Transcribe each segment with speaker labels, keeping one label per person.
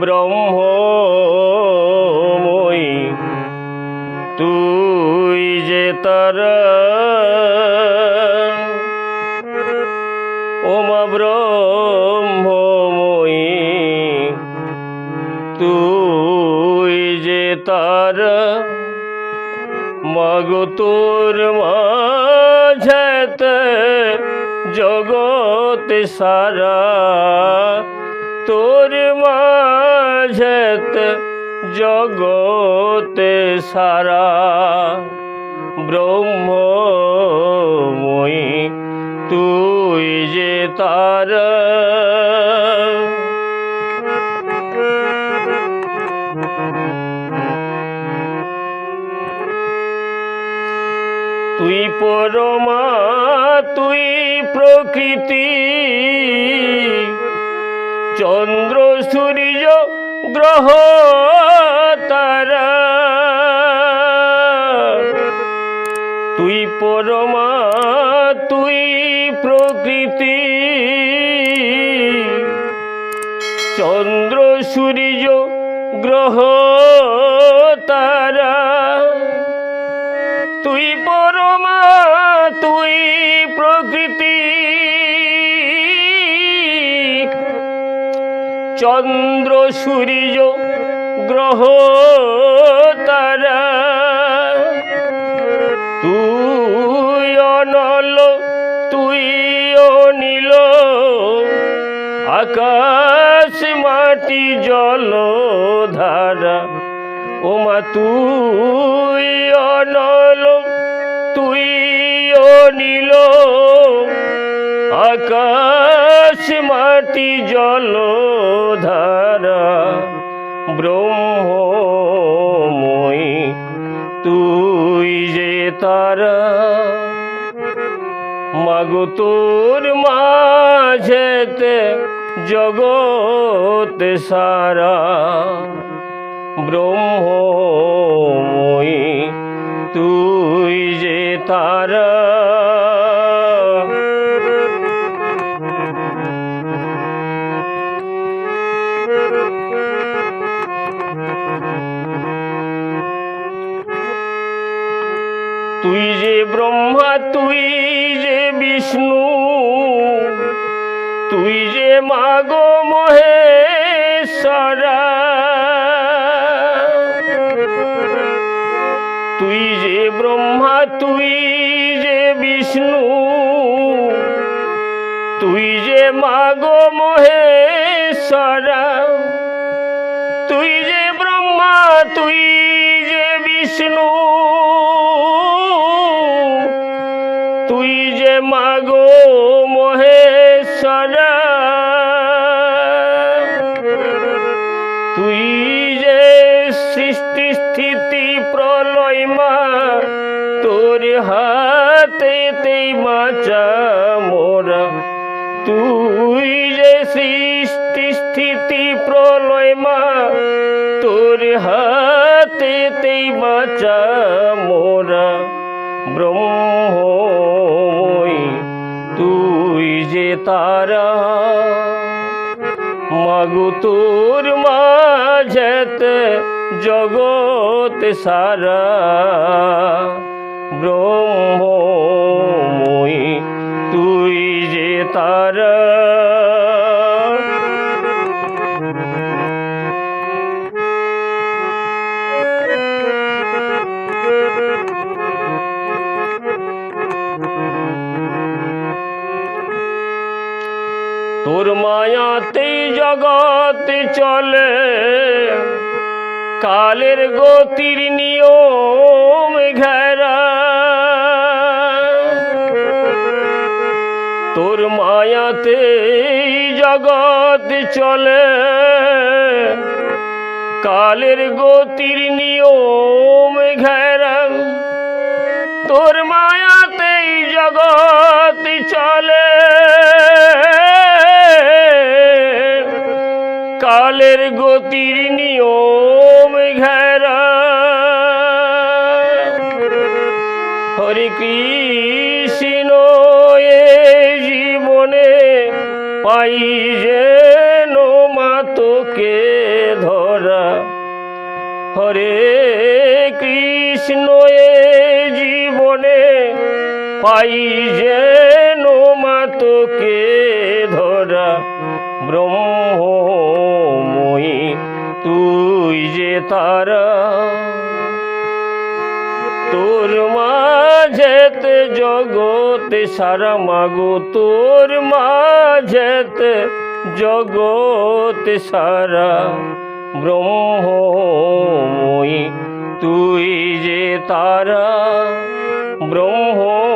Speaker 1: ব্রহ্মময়ী তুই যে তার ওমা ব্রহ্মময়ী তুই যে তার মাগো তোর মাঝেতে জগৎ সারা তোর মাঝেতে জগতে সারা ব্রহ্মময়ী তুই যে তার। তুই পরমা তুই প্রকৃতি। চন্দ্র সূর্য গ্রহ তারা। তুই পরমা, তুই প্রকৃতি। চন্দ্র সূর্য গ্রহ তারা। তুই পরমা, তুই প্রকৃতি। চন্দ্র সূর্য গ্রহ তারা। তুই অনল, তুই অনিল, আকাশ মাটি জল ধারা ওমা, তুই অনল, তুই অনিল, আকাশ মাটি জল ধারা ব্রহ্মময়ী তুই যে তারা। মাগো তোর মাঝেতে জগৎ সারা, ব্রহ্মময়ী তুই যে তারা। তুই যে ব্রহ্মা, তুই যে বিষ্ণু, তুই যে মাগো মহেশ্বরা, তুই যে ব্রহ্মা, তুই যে বিষ্ণু, তুই যে মাগো মহেশ্বরা, তুই যে ব্রহ্মা, তুই যে বিষ্ণু তুই যে মাগো মহেশ্বরা, তুই যে সৃষ্টি স্থিতি প্রলয় মা, তোর হাতে তেই মাচা মোরা। তুই যে সৃষ্টি স্থিতি প্রলয় মা, তোর হাতে তেই বাঁচা মোরা। ব্রহ্মময়ী তুই যে তারা মাগু তোর মাঝেতে জগৎ সারা। তোর মায়াতে জগৎ চলে। কালের গতির নিয়ম ঘেরা। তোর মায়াতে জগৎ চলে। কালের গতির নিয়ম ঘেরা। তোর মায়াতেই জগৎ চলে। কালের গতির নিয়ম ঘেরা। হরে কৃষ্ণ, এ জীবনে পাই যেন মা ধরা। হরে কৃষ্ণ, এ জীবনে পাই যেন মাতকে ধরা। ব্রহ্মময়ী তারা তোর মাঝেতে জগতে সারা মাগো তোর মাঝেতে জগতে সারা ব্রহ্মময়ী তুই যে তারা, ব্রহ্মময়ী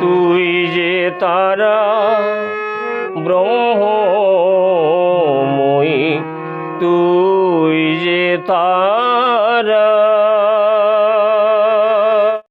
Speaker 1: তুই যে তারা, ব্রহ্মময়ী তুই তারা